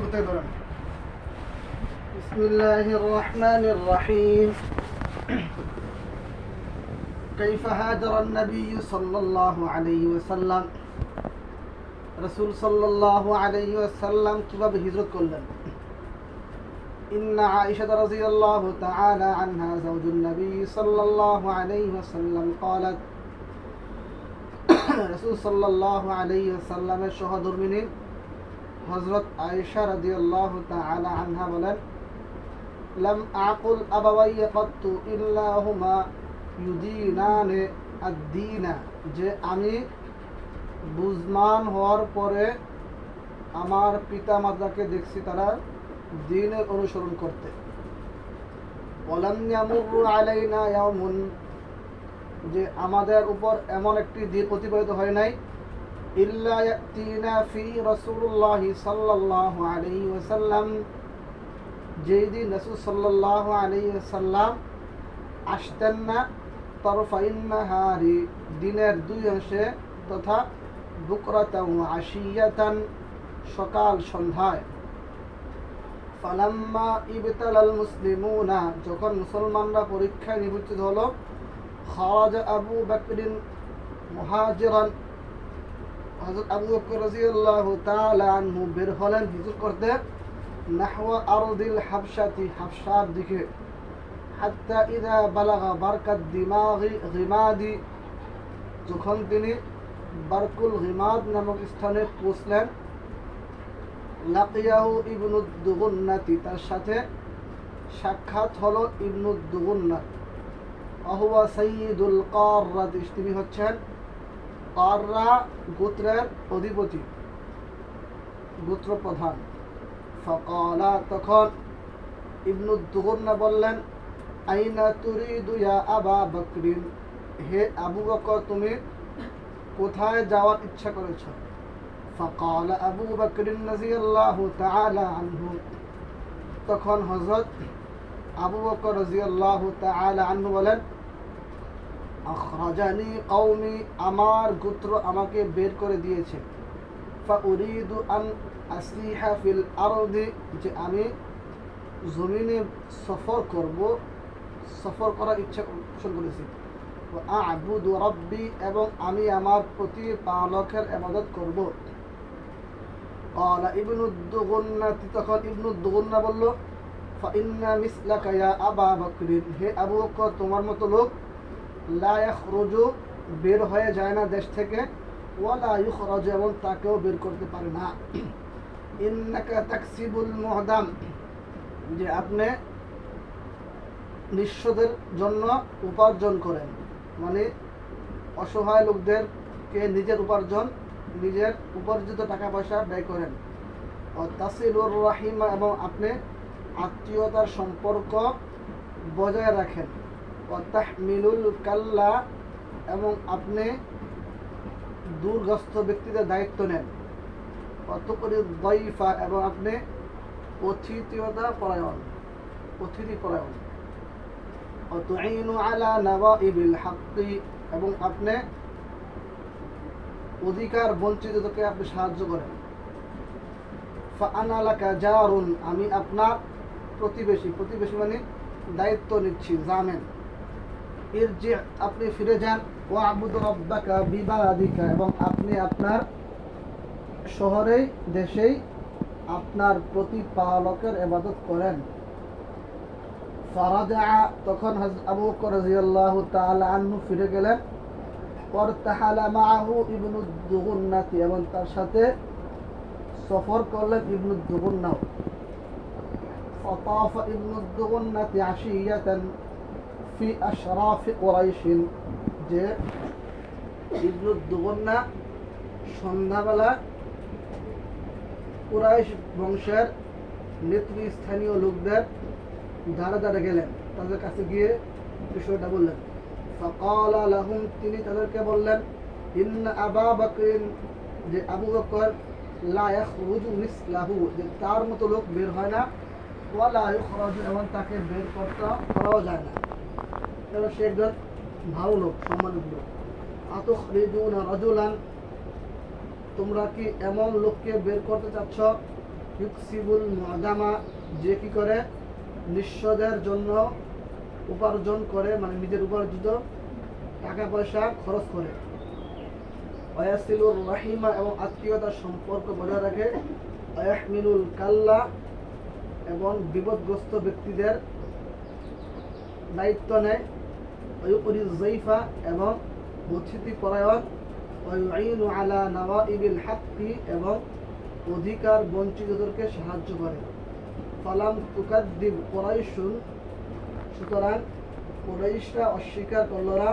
শুরুতে ধরেন بسم الله الرحمن الرحيم كيف هاجر النبي صلى الله عليه وسلم رسول صلى الله عليه وسلم কিভাবে হিজরত করলেন إن عائشة رضي الله تعالى عنها زوج النبي صلى الله عليه وسلم قالت رسول صلى الله عليه وسلم সহধর্মিনী হজরত আয়েশা রাদিয়াল্লাহু তাআলা আনহা বলেন, লাম আকুল আবাওয়াইয়া কত্তু ইল্লা হুমা ইউদিনানে আদ-দীনা। যে আমি বুঝমান হওয়ার পরে আমার পিতা মাতাকে দেখছি তারা দিনের অনুসরণ করতে। ওয়ালাম ইয়ামুরু আলাইনা ইয়াউমুন যে আমাদের উপর এমন একটি দিন অতিবাহিত হয় নাই ইল্লা ইয়াতিনা ফি রাসূলুল্লাহি সাল্লাল্লাহু আলাইহি ওয়াসাল্লাম। যেই দিন রাসূল সাল্লাল্লাহু আলাইহি ওয়াসাল্লাম আসতেন না তরফাইন নাহারি দিনের দুই অংশে তথা বুকরাতাও আশিয়াতান, সকাল সন্ধ্যায়। ফালাম্মা ইবতালাল মুসলিমুনা, যখন মুসলমানরা পরীক্ষায় নিবৃত্ত হলো, খারাজ আবু বকরিন মুহাজিরান হযরত আবু বকর রাদিয়াল্লাহু তাআলা আনহু বের হলেন হিজরত করতে নাহওয়া আরদিল হাবশাতি, হাবশার দিকে। হাত্তা ইদা বালাগা বারকাত দিমাগি গিমাদি, যখন তিনি বারকুল গিমাদ নামক স্থানে পৌঁছলেন, লাকিয়াহু ইবনুদ্দুগুন্নাতি তার সাথে সাক্ষাৎ হলো ইবনুদ্দুগুন্নাত আহুয়া সৈয়দুল কাররাত, তিনি হচ্ছেন কররা গোত্রের অধিপতি গোত্র প্রধান ফকলা তখন ইবনু দুহন্না বললেন, আইনা তুরি দুয়া আবা বকরিন? হে আবু বকর, তুমি কোথায় যাওয়ার ইচ্ছা করেছ? ফকল আবু বকরিন নজিয়াল্লাহ তাআলা আনহু। তখন হজরত আবু বকর রাজিয়াল্লাহ তাআলা আনহু বলেন আখরাজানি কওমি আমার গোত্র আমাকে বের করে দিয়েছে ফাউরিদু আন আসিহা ফিল আরদি যে আমি জমিনে সফর করব সফর করার ইচ্ছা পোষণ করেছি আবুদু রব্বি এবং আমি আমার প্রতি পালকের ইবাদত করব قال ابن الدغنة তখন ইবনু দুগুন্না বলল فإن مثلك يا أبا بكر হে আবু বকর তোমার মতো লোক লা ইয়াখরুজু, বের হয়ে যায় না দেশ থেকে। ওয়ালা ইউখরাজু, এবং তাকেও বের করতে পারে না। ইন্নাকা তাকসিবুল মুহদাম, যে আপনি নিঃস্বদের জন্য উপার্জন করেন। মানে অসহায় লোকদেরকে নিজের উপার্জন, নিজের উপার্জিত টাকা পয়সা ব্যয় করেন। ও তাসিলুর রাহিমা, এবং আপনি আত্মীয়তার সম্পর্ক বজায় রাখেন। কাল্লা এবং আপনি দূরগ্রস্ত ব্যক্তিদের দায়িত্ব নেন। অতপরি দইফা এবং আপনি অতিথিয়তা পরায়ণ, অতিথি পরায়ণ। আলা নওয়াইবিল হাক্কি এবং আপনি অধিকার বঞ্চিতকে আপনি সাহায্য করেন। জারুন, আমি আপনার প্রতিবেশী প্রতিবেশী মানে দায়িত্ব নিচ্ছি জানেন ইরজি আপনি ফিরে যান, ও আবুদ বিবাদিকা এবং আপনি আপনার শহরেই, দেশেই আপনার প্রতিপালকের করেন। তখন আবু তাআলা আনহু ফিরে গেলেন। ওয়ারতাহালা মাআহু ইবনু দুগুন্নাতি এবং তার সাথে সফর করলেন ইবনু দুগুন্নাও ফাতাফা ইবনু দুগুন্নাতি আশিয়াতান ফি আশরাফি কোরাইশিন, যে ইবনুল দুবন্না সন্ধ্যাবেলা কুরাইশ বংশের নেতৃস্থানীয় লোকদের ধারে ধারে গেলেন, তাদের কাছে গিয়ে বিষয়টা বললেন। ফকাল আলহম তিনি তাদেরকে বললেন ইন আবা বকরিন, যে আবু বকর লাহু যে তার মতো লোক বের হয় না ওয়ালা খরচ এবং তাকে বের করতে করাও যায় না। কারণ সে একজন ভালো লোক, সম্মানিত লোক। রাজুলান, তোমরা কি এমন লোককে বের করতে চাচ্ছ? ইউকসিবুল যে কি করে? নিঃস্বদের জন্য উপার্জন করে মানে নিজের উপার্জিত টাকা পয়সা খরচ করে। অয়াসিলুর রাহিমা এবং আত্মীয়তার সম্পর্ক বজায় রাখে। অয়াহমিলুল কাল্লা এবং বিপদগ্রস্ত ব্যক্তিদের দায়িত্ব নেয়। এবং পরায়ণ এবং অধিকার বঞ্চিতদেরকে সাহায্য করে। ফালাম তুকাদ্দিব কোরাইশুন সুতরাং কোরাইশরা অস্বীকার করল না।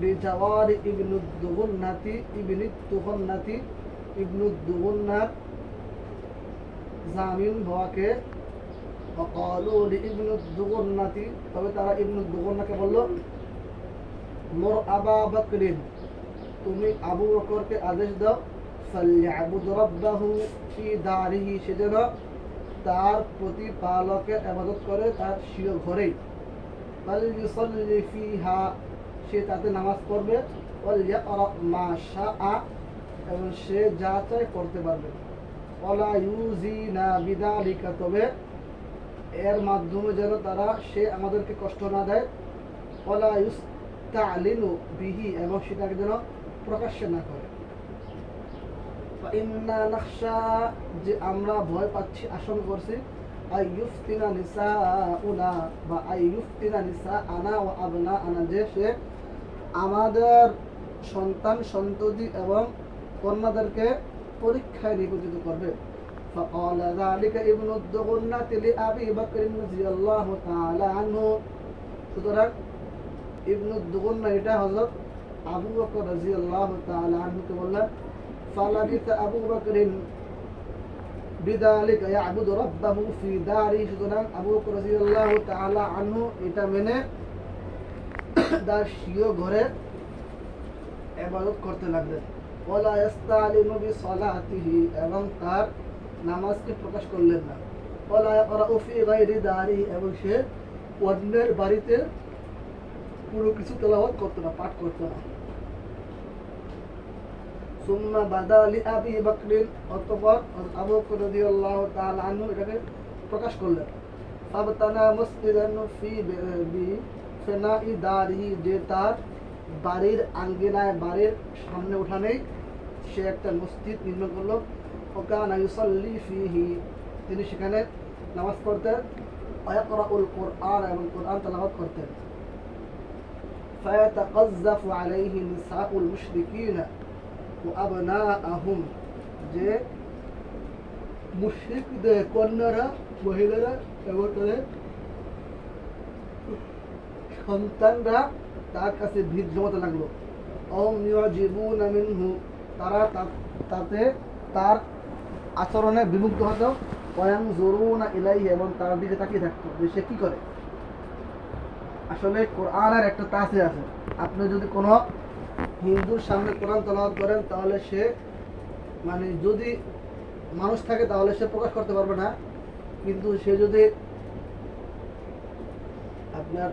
বিজাওয়ার ইবনুদ্দুগুন্নাতি ইবনিত্তুগুন্নাতি ইবনুদ্দুগুন্নাত জামিন হওয়াকে وقالوا لابن الدغنة তবে তারা ইবনু দুগন্নাকে বলল মোর আবা বকরিন তুমি আবু বকরকে আদেশ দাও ফালইয়াবুদ রাব্বাহু ফি দারিহি সে যেন তার প্রতিপালকের আবাদত করে তার স্বীয় ঘরেই ফালইউসাল্লি ফিহা সে তাতে নামাজ পড়বে ওয়ালইয়াকরা মা শাআ এবং সে যা চায় করতে পারবে ওয়ালা ইউজিনা বিদালিকা তবে এর মাধ্যমে যেন তারা সে আমাদেরকে কষ্ট না দেয়। বিহি, এবং সেটাকে যেন প্রকাশ্যে না করে। যে আমরা ভয় পাচ্ছি, আশঙ্কা করছি আই ইউফতিনা নিসা উনা বা আই ইউফতিনা নিসা আনা ও আবনা আনা যে সে আমাদের সন্তান সন্ততি এবং কন্যাদেরকে পরীক্ষায় নিবেদিত করবে। فقال ذلك ابن الدغنة لأبي بكر رضي الله تعالى عنه সুতরাং ইবনু দুগুন্না এটা হযরত আবু বকর রাদিয়াল্লাহু তাআলা আনহুকে বললেন ফালাবিত আবু বকরিন বিদালিকা ইয়াবুদু রাব্বাহু ফি দারি সুতরাং আবু বকর রাদিয়াল্লাহু তাআলা আনহু এটা মেনে তার স্বীয় ঘরে ইবাদত করতে লাগলেন ওয়ালা ইস্তালিনু বিসালাতিহি এবং তার নামাজকে প্রকাশ করলেন না। দারি, এবং সে অন্যের বাড়িতে পুরো কিছু করতো না, পাঠ করতো না। সুম্মা বাদা আলী আবি অতঃপর আবু এটাকে প্রকাশ করলেন। ফি বি দারিহি, যে তার বাড়ির আঙ্গিনায়, বাড়ির সামনে উঠানেই সে একটা মসজিদ নির্মাণ করল। ওকানা ইউসাল্লি ফিহি তিনি সেখানে নামাজ পড়তেন অয়াকরাউল কোরআন এবং কোরআন তেলাওয়াত করতেন فيتقذف عليه نساء المشركين وأبناءهم যে মুশরিকদের কন্যারা মহিলারা এবং তাদের সন্তানরা তার কাছে ভিড় জমাতে লাগলো অম ইউজিবুনা মিনহু তারা তা- তাতে তার আচরণে বিমুগ্ধ হতো ওয়াং জরুনা ইলাইহি এবং তার দিকে তাকিয়ে থাকতো যে সে কি করে? আসলে কোরআনের একটা তাসে আছে। আপনি যদি কোনো হিন্দুর সামনে কোরআন তেলাওয়াত করেন, তাহলে সে মানে যদি মানুষ থাকে, তাহলে সে প্রকাশ করতে পারবে না। কিন্তু সে যদি আপনার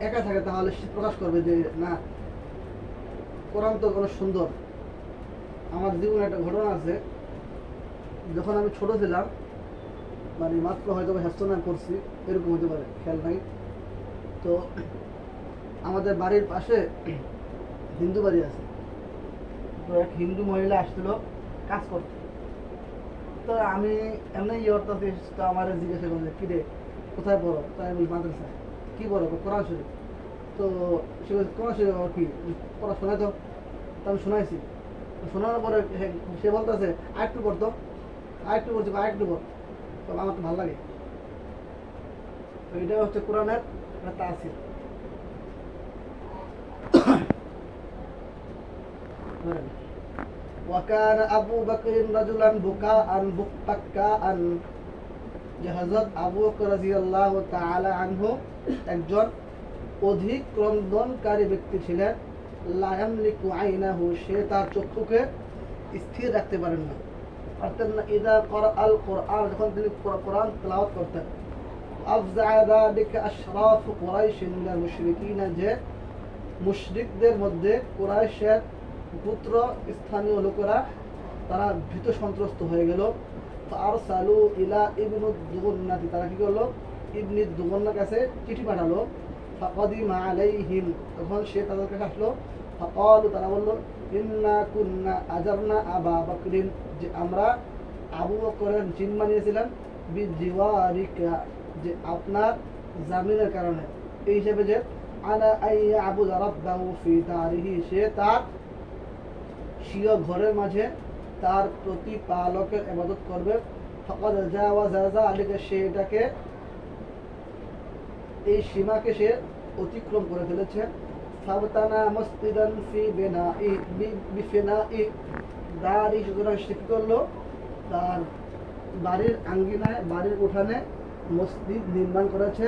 একা থাকে, তাহলে সে প্রকাশ করবে যে, না, কোরআন তো অনেক সুন্দর। আমার জীবনে একটা ঘটনা আছে। যখন আমি ছোট ছিলাম মানে মাত্র হয়তো হ্যাস্টনা করছি, এরকম হতে পারে, খেয়াল নাই। তো আমাদের বাড়ির পাশে হিন্দু বাড়ি আছে। তো এক হিন্দু মহিলা আসছিল কাজ করতে। তো আমি এমনি ইয়ে করতেছি, তো আমার জিজ্ঞাসা করছে কি রে কোথায় পড়ো? তাই আমি বলি মাদ্রাসা কি পড়ো? কোরআন শরীফ। তো সে কোরআন শরীফ কি? পড়া শোনাই তো। তো আমি শোনাইছি। শোনানোর পরে সে বলতেছে আরেকটু পড়তো। আরেকটু বলছি আরেকটু পড় তো আমার তো ভালো লাগে তো এটা হচ্ছে কোরআনের একটা তাসির ধরেন। وكان أبو بكر رجلا بكاء بكاء যে হজরত আবু বকর রাদিয়াল্লাহু তাআলা আনহু একজন অধিক ক্রন্দনকারী ব্যক্তি ছিলেন লা ইয়ামলিকু আইনাহু সে তার চক্ষুকে স্থির রাখতে পারেন না ইদা করা আল যখন তিনি কোর- কোরআন তেলাওয়াত করতেন। আফজা যালিকা আশরাফ কুরাইশ মিনাল মুশরিকিন, যে মুশরিকদের মধ্যে কুরাইশের পুত্র স্থানীয় লোকেরা, তারা ভীত সন্ত্রস্ত হয়ে গেল। ফারসালু ইলা ইবনু দুগুন্নাতি, তারা কি করল? ইবনি দুগুন্নার কাছে চিঠি পাঠালো। ফাকাদিমা আলাইহিম, তখন সে তাদের কাছে আসলো। ফাকালু তারা বলল ইন্না কুন্না আজারনা আবা বকরিন। যে আমরা আবু বকরের জিম্মা নিয়েছিলাম বিজিওয়ারিকা, যে আপনার জামিনের কারণে। এই হিসেবে যে আনা আইয়া আবু রাব্বাহু ফি দারিহি, সে তার স্বীয় ঘরের মাঝে তার প্রতিপালকের ইবাদত করবে। ফকাদ জাওয়াজা যালিকা, সে এটাকে, এই সীমাকে সে অতিক্রম করে ফেলেছে। ফাবতানা মসজিদান ফি বিনাই বিফিনাই দারি সুতরাং সে কি করলো তার বাড়ির আঙ্গিনায় বাড়ির উঠানে মসজিদ নির্মাণ করেছে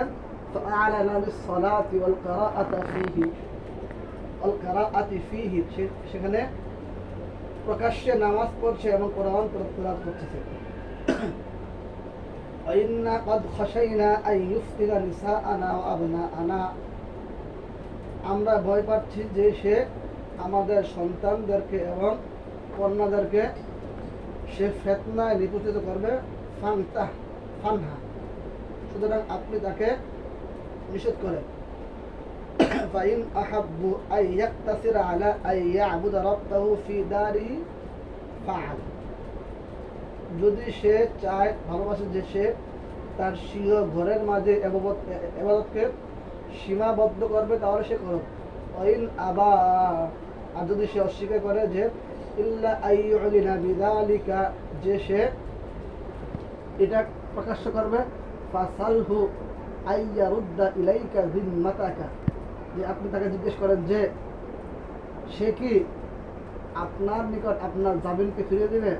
فأعلن بالصلاة والقراءة فيه والقراءة فيه সে- সেখানে প্রকাশ্যে নামাজ পড়ছে এবং কোরআন তেলাওয়াত করতেছে وإنا قد خشينا أن يفتن نساءنا وأبناءنا আমরা ভয় পাচ্ছি যে সে আমাদের সন্তানদেরকে এবং কন্যাদেরকে সে ফেতনায় নিপতিত করবে ফান্তা ফানহা সুতরাং আপনি তাকে নিষেধ করেন فإن أحبوا أن يقتصر على أن يعبد ربه في داره فعل যদি সে চায় ভালোবাসে যে সে তার স্বীয় ঘরের মাঝে এবাদত এবাদতকে সীমাবদ্ধ করবে, তাহলে সে করো অইন আবা, আর যদি সে অস্বীকার করে যে, ইল্লা যে সে এটা প্রকাশ্য করবে, ফাসালহু আইয়ারুদ্দা ইলাইকা জিম্মাতাকা যে আপনি তাকে জিজ্ঞেস করেন যে, সে কি আপনার নিকট আপনার জামিনকে ফিরিয়ে দেবে?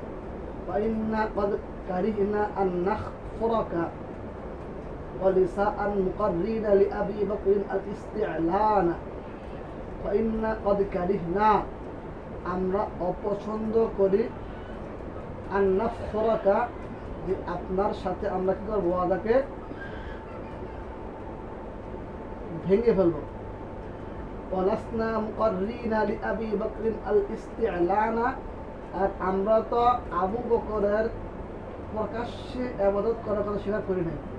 কারি ইনা আর নাখ ফরকা ولساء مقرين لأبي بكر الاستعلان فإنا قد كرهنا আমরা অপছন্দ করি আর নাফরাকা যে আপনার সাথে আমরা কি করবো ওয়াদাকে ভেঙে ফেলবো ওয়ালাসনা মুকাররিনা লিআবি বকরিন আল ইস্তিলানা আর আমরা তো আবু বকরের প্রকাশ্যে আবাদত করার কথা স্বীকার করি নাই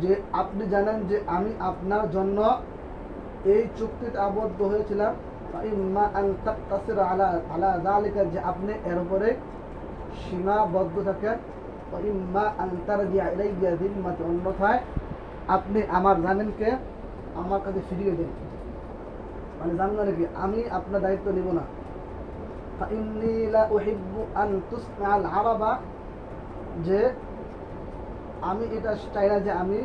যে আপনি জানেন যে আমি আপনার জন্য এই চুক্তিতে আবদ্ধ হয়েছিলাম। আলা যে আপনি এর উপরে সীমাবদ্ধ থাকেন। অন্যথায় আপনি আমার জামিনকে আমার কাছে ফিরিয়ে দিন। মানে জামিন কি? আমি আপনার দায়িত্ব নিব না। আন আরাবা, যে আমি এটা চাই না যে আমি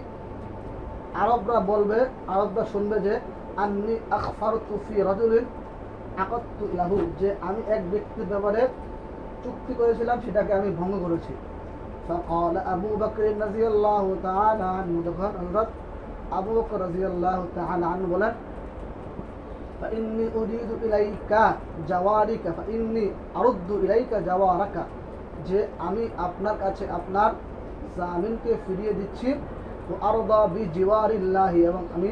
আরবরা বলবে আরবরা শুনবে যে আন্নি আখফার তুফি রাজুলিন আকত্তু লাহু যে আমি এক ব্যক্তির ব্যাপারে চুক্তি করেছিলাম সেটাকে আমি ভঙ্গ করেছি فقال أبو بكر رضي الله تعالى عنه তখন হযরত আবু বকর রাদিয়াল্লাহু তাআলা আনহু বলেন فإني أريد إليك جوارك فإني أرد إليك جوارك যে আমি আপনার কাছে আপনার জামিনকে ফিরিয়ে দিচ্ছি। আরদা বি জিওয়ারিল্লাহি এবং আমি